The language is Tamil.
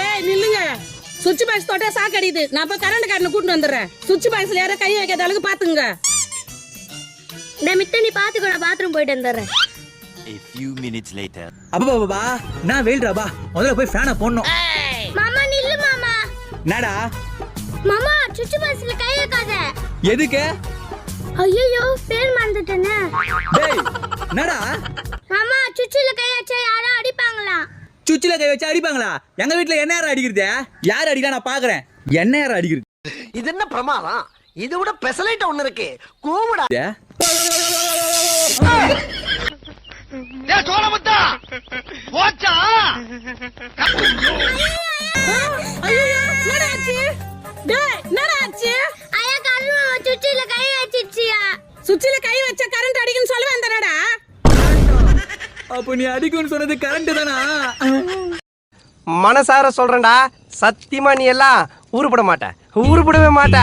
ஏய் நில்லுங்க. சுவிட்ச் பாக்ஸ் தொட்டா சாக்கடிக்குது நான் போய் கரண்ட் காரனை கூட்டிட்டு வந்துடுறேன். சுவிட்ச் பாக்ஸ்ல யாரோ கை வைக்காத அளவுக்கு பாத்துங்க இந்த மித்த நீ பாத்துக்கோ நான் பாத்ரூம் போயிட்டு வந்துடுறேன். A few minutes later. அப்பா பாபா நான் வெயில்றாபா முதல்ல போய் ஃபேனை போடணும். மாமா நில்லு மாமா. என்னடா? மாமா சுச்சு பஸ்ல கை வைக்காத. எதுக்கு? ஐயோ பேர் மறந்துட்டேனே. டேய் என்னடா? மாமா சுச்சுல கை வச்சா யாரும் அடிப்பாங்களா? சுச்சில கை வச்சு அடிப்பாங்களா? எங்க வீட்ல என்ன யாரும் அடிக்கிறது? யார் அடிக்கலாம் நான் பாக்குறேன். என்ன யாரும் அடிக்கிறது? இது என்ன பிரமாதம்? இது விட பெசலைட் ஒண்ணு இருக்கு. கூவுடா. ஐயோ என்னடா ஆச்சு? டேய் என்னடா ஆச்சு? ஐயா கருமா சுச்சுல கை வச்சிச்சியா? சுவிட்ச்ல கை வச்சா கரண்ட் அடிக்குன்னு சொல்ல வந்தனடா அப்ப நீ அடிக்கும்னு சொன்னது கரண்ட் தானா? மனசார சொல்றேன்டா. சத்தியமா நீ எல்லாம் உருப்பட மாட்ட. உருப்படவே மாட்ட.